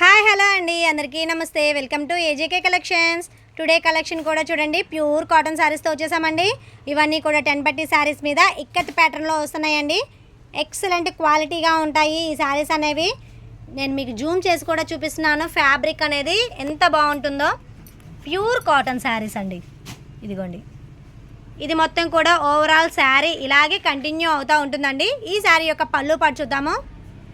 Hi hello అండి. అందరికీ నమస్తే. Welcome to AJK collections. Today collection కూడా చూడండి. ప్యూర్ కాటన్ శారీస్తో వచ్చేసామండి. ఇవన్నీ కూడా టెన్ పట్టి శారీస్ మీద ఇక్కత్ ప్యాటర్న్లో వస్తున్నాయండి. ఎక్సలెంట్ క్వాలిటీగా ఉంటాయి ఈ శారీస్ అనేవి. నేను మీకు జూమ్ చేసి కూడా చూపిస్తున్నాను. ఫ్యాబ్రిక్ అనేది ఎంత బాగుంటుందో. ప్యూర్ కాటన్ శారీస్ అండి. ఇదిగోండి. ఇది మొత్తం కూడా ఓవరాల్ శారీ ఇలాగే కంటిన్యూ అవుతూ ఉంటుందండి. ఈ శారీ యొక్క పళ్ళు పాటు చూద్దాము.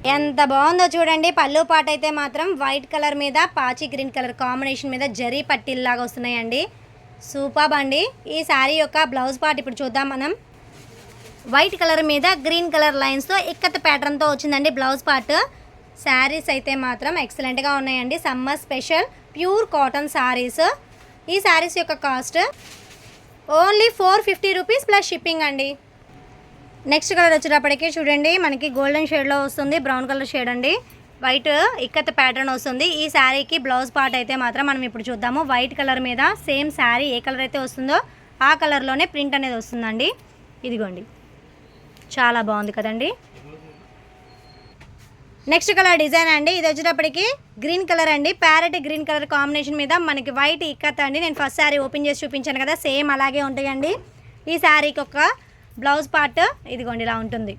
ఎంత బాగుందో చూడండి. పళ్ళు పాట అయితే మాత్రం వైట్ కలర్ మీద పాచి గ్రీన్ కలర్ కాంబినేషన్ మీద జరీ పట్టీల్లాగా వస్తున్నాయండి. సూపర్ అండి. ఈ శారీ యొక్క బ్లౌజ్ పార్ట్ ఇప్పుడు చూద్దాం మనం. వైట్ కలర్ మీద గ్రీన్ కలర్ లైన్స్తో ఇక్కత ప్యాటర్న్తో వచ్చిందండి బ్లౌజ్ పార్ట్. శారీస్ అయితే మాత్రం ఎక్సలెంట్గా ఉన్నాయండి. Summer special pure cotton saris. ఈ శారీస్ యొక్క cost only four fifty rupees plus shipping అండి. నెక్స్ట్ కలర్ వచ్చేటప్పటికి చూడండి మనకి గోల్డెన్ షేడ్లో వస్తుంది బ్రౌన్ కలర్ షేడ్ అండి. వైట్ ఇక్కత్ ప్యాటర్న్ వస్తుంది. ఈ శారీకి బ్లౌజ్ పార్ట్ అయితే మాత్రం మనం ఇప్పుడు చూద్దాము. వైట్ కలర్ మీద సేమ్ శారీ ఏ కలర్ అయితే వస్తుందో ఆ కలర్లోనే ప్రింట్ అనేది వస్తుందండి. ఇదిగోండి. చాలా బాగుంది కదండి. నెక్స్ట్ కలర్ డిజైన్ అండి. ఇది వచ్చేటప్పటికి గ్రీన్ కలర్ అండి. ప్యారెట్ గ్రీన్ కలర్ కాంబినేషన్ మీద మనకి వైట్ ఇక్కత్ అండి. నేను ఫస్ట్ శారీ ఓపెన్ చేసి చూపించాను కదా సేమ్ అలాగే ఉంటాయండి. ఈ శారీకి ఒక బ్లౌజ్ పార్ట్ ఇదిగోండి ఇలా ఉంటుంది.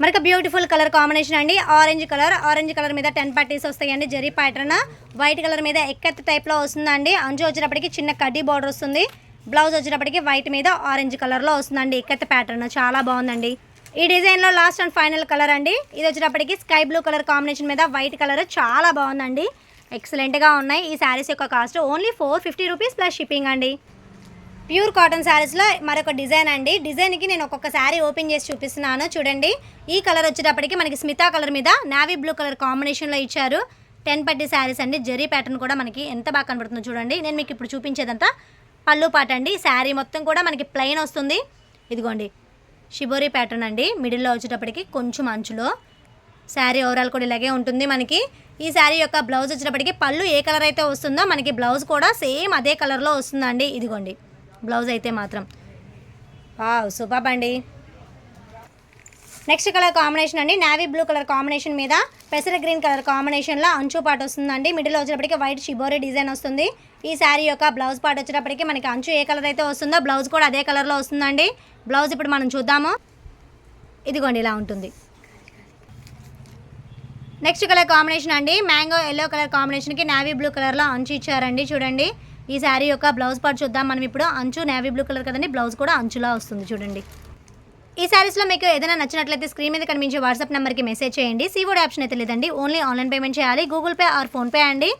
మరొక బ్యూటిఫుల్ కలర్ కాంబినేషన్ అండి. ఆరెంజ్ కలర్ ఆరెంజ్ కలర్ మీద టెన్ పట్టీస్ వస్తాయండి. జరీ ప్యాటర్న్ వైట్ కలర్ మీద ఎక్కత్ టైప్లో వస్తుందండి. అంజు వచ్చేటప్పటికి చిన్న కడ్డీ బార్డర్ వస్తుంది. బ్లౌజ్ వచ్చేటప్పటికి వైట్ మీద ఆరెంజ్ కలర్లో వస్తుందండి. ఎక్కత్ ప్యాటర్న్ చాలా బాగుందండి. ఈ డిజైన్లో లాస్ట్ అండ్ ఫైనల్ కలర్ అండి. ఇది వచ్చేటప్పటికి స్కై బ్లూ కలర్ కాంబినేషన్ మీద వైట్ కలర్ చాలా బాగుందండి. ఎక్సలెంట్గా ఉన్నాయి. ఈ శారీస్ యొక్క cost only four fifty rupees plus shipping అండి. ప్యూర్ కాటన్ శారీస్లో మరొక డిజైన్ అండి. డిజైన్కి నేను ఒక్కొక్క శారీ ఓపెన్ చేసి చూపిస్తున్నాను. చూడండి. ఈ కలర్ వచ్చేటప్పటికి మనకి స్మితా కలర్ మీద నావీ బ్లూ కలర్ కాంబినేషన్లో ఇచ్చారు. టెన్ పట్టి శారీస్ అండి. జరీ ప్యాటర్న్ కూడా మనకి ఎంత బాగా కనబడుతుందో చూడండి. నేను మీకు ఇప్పుడు చూపించేదంతా పళ్ళు పాట అండి. శారీ మొత్తం కూడా మనకి ప్లెయిన్ వస్తుంది. ఇదిగోండి. షిబోరీ ప్యాటర్న్ అండి. మిడిల్లో వచ్చేటప్పటికి కొంచెం అంచులో. శారీ ఓవరాల్ కూడా ఇలాగే ఉంటుంది మనకి. ఈ శారీ యొక్క బ్లౌజ్ వచ్చేటప్పటికి పళ్ళు ఏ కలర్ అయితే వస్తుందో మనకి బ్లౌజ్ కూడా సేమ్ అదే కలర్లో వస్తుందండి. ఇదిగోండి. బ్లౌజ్ అయితే మాత్రం. వావ్ సూపర్ అండి నెక్స్ట్ కలర్ కాంబినేషన్ అండి. నావీ బ్లూ కలర్ కాంబినేషన్ మీద పెసర గ్రీన్ కలర్ కాంబినేషన్లో అంచు పాట వస్తుందండి. మిడిల్ వచ్చేటప్పటికి వైట్ షిబోరీ డిజైన్ వస్తుంది. ఈ శారీ యొక్క బ్లౌజ్ పార్ట్ వచ్చేటప్పటికి మనకి అంచు ఏ కలర్ అయితే వస్తుందో బ్లౌజ్ కూడా అదే కలర్లో వస్తుందండి. బ్లౌజ్ ఇప్పుడు మనం చూద్దాము. ఇదిగోండి ఇలా ఉంటుంది. నెక్స్ట్ కలర్ కాంబినేషన్ అండి. మ్యాంగో ఎల్లో కలర్ కాంబినేషన్కి నావీ బ్లూ కలర్లో అంచు ఇచ్చారండి. చూడండి. ఈ శారీ యొక్క బ్లౌజ్ పార్ట్ చూద్దాం. మనం ఇప్పుడు అంచు నేవీ బ్లూ కలర్ కదండి బ్లౌజ్ కూడా అంచులా వస్తుంది చూడండి. ఈ శారీస్లో మీకు ఏదైనా నచ్చినట్లయితే స్క్రీన్ మీద కనిపించే వాట్సాప్ నెంబర్కి మెసేజ్ చేయండి. సీవోడ్ ఆప్షన్ అయితే లేదండి. ఓన్లీ ఆన్లైన్ పేమెంట్ చేయాలి. గూగుల్ పే ఆర్ ఫోన్పే అండి.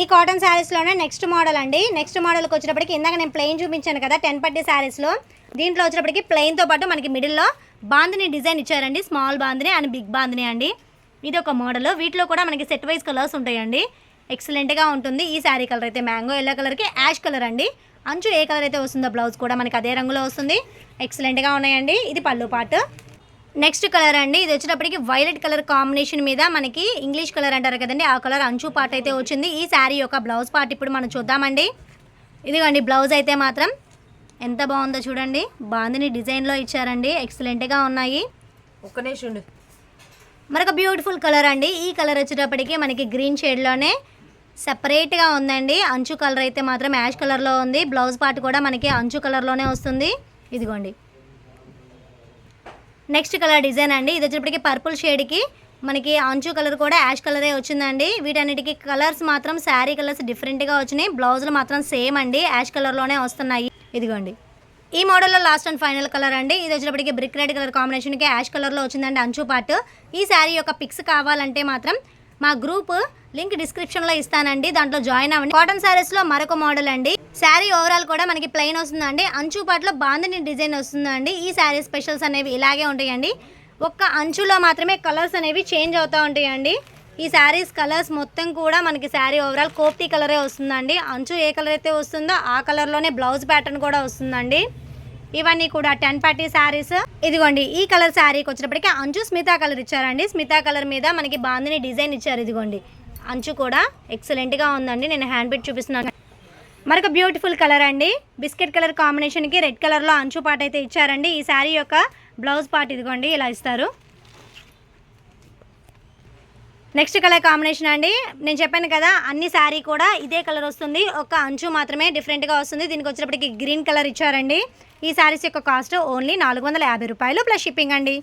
ఈ కాటన్ శారీస్లోనే నెక్స్ట్ మోడల్ అండి. నెక్స్ట్ మోడల్కి వచ్చేటప్పటికి ఇందాక నేను ప్లెయిన్ చూపించాను కదా టెన్ పట్టి శారీస్లో. దీంట్లో వచ్చేటప్పటికి ప్లెయిన్తో పాటు మనకి మిడిల్లో బాందిని డిజైన్ ఇచ్చారండి. Small bandhani and big bandhani అండి. ఇది ఒక మోడల్. వీటిలో కూడా మనకి సెట్ వైజ్ కలర్స్ ఉంటాయండి. ఎక్సలెంట్గా ఉంటుంది. ఈ శారీ కలర్ అయితే మ్యాంగో ఎల్లో కలర్కి యాష్ కలర్ అండి. అంచు ఏ కలర్ అయితే వస్తుందో బ్లౌజ్ కూడా మనకి అదే రంగులో వస్తుంది. ఎక్సలెంట్గా ఉన్నాయండి. ఇది పళ్ళు పాటు. నెక్స్ట్ కలర్ అండి. ఇది వచ్చేటప్పటికి వైలెట్ కలర్ కాంబినేషన్ మీద మనకి ఇంగ్లీష్ కలర్ అంటారు కదండి. ఆ కలర్ అంచు పార్ట్ అయితే వచ్చింది. ఈ శారీ యొక్క బ్లౌజ్ పార్ట్ ఇప్పుడు మనం చూద్దామండి. ఇదిగోండి బ్లౌజ్ అయితే మాత్రం ఎంత బాగుందో చూడండి. బాందిని డిజైన్లో ఇచ్చారండి. ఎక్సలెంట్గా ఉన్నాయి. ఒక్క నిమిషం మరొక బ్యూటిఫుల్ కలర్ అండి. ఈ కలర్ వచ్చేటప్పటికి మనకి గ్రీన్ షేడ్లోనే సపరేట్గా ఉందండి. అంచు కలర్ అయితే మాత్రం యాష్ కలర్లో ఉంది. బ్లౌజ్ పార్ట్ కూడా మనకి అంచు కలర్లోనే వస్తుంది. ఇదిగోండి. నెక్స్ట్ కలర్ డిజైన్ అండి. ఇది వచ్చేటప్పటికి పర్పుల్ షేడ్కి మనకి అంచు కలర్ కూడా యాష్ కలరే వచ్చిందండి. వీటన్నిటికీ కలర్స్ మాత్రం శారీ కలర్స్ డిఫరెంట్గా వచ్చినాయి. బ్లౌజులు మాత్రం సేమ్ అండి. యాష్ కలర్లోనే వస్తున్నాయి. ఇదిగోండి. ఈ మోడల్లో లాస్ట్ అండ్ ఫైనల్ కలర్ అండి. ఇది వచ్చేటప్పటికి బ్రిక్ రెడ్ కలర్ కాంబినేషన్కి యాష్ కలర్లో వచ్చిందండి అంచు పార్ట్ ఈ శారీ యొక్క పిక్స్ కావాలంటే మాత్రం మా గ్రూప్ లింక్ డిస్క్రిప్షన్లో ఇస్తానండి దాంట్లో జాయిన్ అవ్వండి. కాటన్ శారీస్లో మరొక మోడల్ అండి. శారీ ఓవరాల్ కూడా మనకి ప్లెయిన్ వస్తుందండి. అంచు పాటలో బాందని డిజైన్ వస్తుందండి. ఈ శారీ స్పెషల్స్ అనేవి ఇలాగే ఉంటాయండి. ఒక్క అంచులో మాత్రమే కలర్స్ అనేవి చేంజ్ అవుతూ ఉంటాయండి. ఈ శారీస్ కలర్స్ మొత్తం కూడా మనకి శారీ ఓవరాల్ కోప్టీ కలరే వస్తుందండి. అంచు ఏ కలర్ అయితే వస్తుందో ఆ కలర్లోనే బ్లౌజ్ ప్యాటర్న్ కూడా వస్తుందండి. ఇవన్నీ కూడా టెన్ పార్టీ శారీస్. ఇదిగోండి ఈ కలర్ శారీకి వచ్చినప్పటికీ అంచు స్మితా కలర్ ఇచ్చారండి. స్మితా కలర్ మీద మనకి బాందిని డిజైన్ ఇచ్చారు ఇదిగోండి. అంచు కూడా ఎక్సలెంట్గా ఉందండి. నేను హ్యాండ్ పెట్టి చూపిస్తున్నాను. మరొక బ్యూటిఫుల్ కలర్ అండి. బిస్కెట్ కలర్ కాంబినేషన్కి రెడ్ కలర్లో అంచు పాట అయితే ఇచ్చారండి. ఈ శారీ యొక్క బ్లౌజ్ పార్ట్ ఇదిగోండి ఇలా ఇస్తారు. నెక్స్ట్ కలర్ కాంబినేషన్ అండి. నేను చెప్పాను కదా అన్ని శారీ కూడా ఇదే కలర్ వస్తుంది. ఒక అంచు మాత్రమే డిఫరెంట్గా వస్తుంది. దీనికి వచ్చేటప్పటికి గ్రీన్ కలర్ ఇచ్చారండి. ఈ శారీస్ యొక్క కాస్ట్ ఓన్లీ నాలుగు వందల యాభై రూపాయలు ప్లస్ షిప్పింగ్ అండి.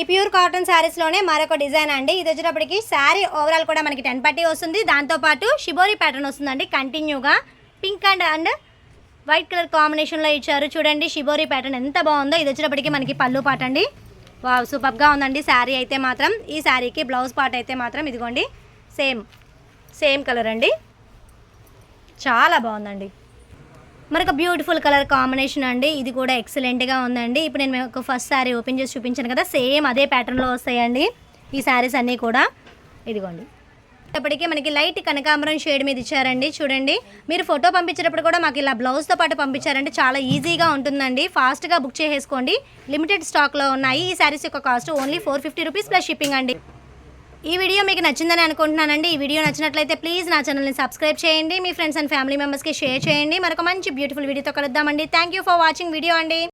ఈ ప్యూర్ కాటన్ శారీస్లోనే మరొక డిజైన్ అండి. ఇది వచ్చేటప్పటికి శారీ ఓవరాల్ కూడా మనకి టెన్ పట్టీ వస్తుంది. దాంతోపాటు షిబోరి ప్యాటర్న్ వస్తుందండి కంటిన్యూగా pink and and white colour కాంబినేషన్లో ఇచ్చారు. చూడండి షిబోరి ప్యాటర్న్ ఎంత బాగుందో. ఇది వచ్చేటప్పటికి మనకి పళ్ళు పాట అండి వావ్ సూపర్గా ఉందండి శారీ అయితే మాత్రం. ఈ శారీకి బ్లౌజ్ పార్ట్ అయితే మాత్రం ఇదిగోండి. సేమ్ సేమ్ కలర్ అండి. చాలా బాగుందండి. మరొక బ్యూటిఫుల్ కలర్ కాంబినేషన్ అండి. ఇది కూడా ఎక్సలెంట్గా ఉందండి. ఇప్పుడు నేను ఒక ఫస్ట్ శారీ ఓపెన్ చేసి చూపించాను కదా సేమ్ అదే ప్యాటర్న్లో వస్తాయండి ఈ శారీస్ అన్నీ కూడా. ఇదిగోండి. ఇప్పటికే మనకి లైట్ కనకాంబరం షేడ్ మీద ఇచ్చారండి. చూడండి. మీరు ఫోటో పంపించేటప్పుడు కూడా మాకు ఇలా బ్లౌజ్తో పాటు పంపించారంటే చాలా ఈజీగా ఉంటుందండి. ఫాస్ట్గా బుక్ చేసేసుకోండి. లిమిటెడ్ స్టాక్లో ఉన్నాయి. ఈ శారీస్ యొక్క cost only four fifty rupees plus shipping అండి. ఈ వీడియో మీకు నచ్చిందని అనుకుంటున్నానండి. ఈ వీడియో నచ్చినట్లయితే ప్లీజ్ నా ఛానల్ని సబ్స్క్రైబ్ చేయండి. మీ ఫ్రెండ్స్ అండ్ ఫ్యామిలీ మెంబర్స్కి షేర్ చేయండి. మరొక మంచి బ్యూటిఫుల్ వీడియోతో కలుద్దామండి. Thank you for watching video అండి.